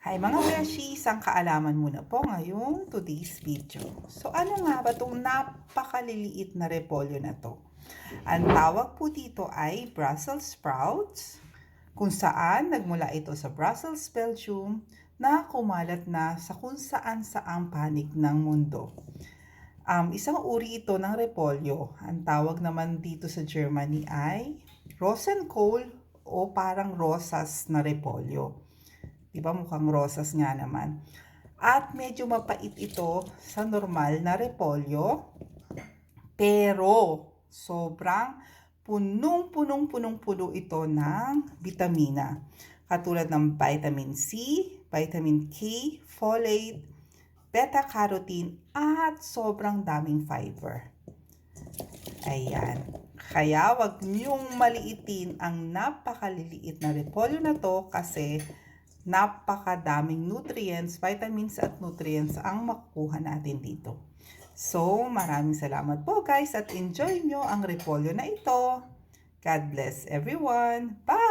Hi mga beshi, isang kaalaman muna po ngayong today's video. So ano nga ba itong napakaliliit na repolyo na to? Ang tawag po dito ay Brussels sprouts, kung saan nagmula ito sa Brussels, Belgium, na kumalat na sa kung saan saang panig ng mundo. Um, isang uri ito ng repolyo. Ang tawag naman dito sa Germany ay Rosenkohl o parang rosas na repolyo. Di ba mukhang rosas nga naman. At medyo mapait ito sa normal na repolyo. Pero sobrang punong-punong-punong-puno ito ng vitamina. Katulad ng vitamin C, vitamin K, folate, beta-carotene, at sobrang daming fiber. Ayan. Kaya wag niyong maliitin ang napakaliliit na repolyo na to kasi napakadaming nutrients, vitamins at nutrients ang makukuha natin dito. So, maraming salamat po guys at enjoy nyo ang repolyo na ito. God bless everyone. Bye!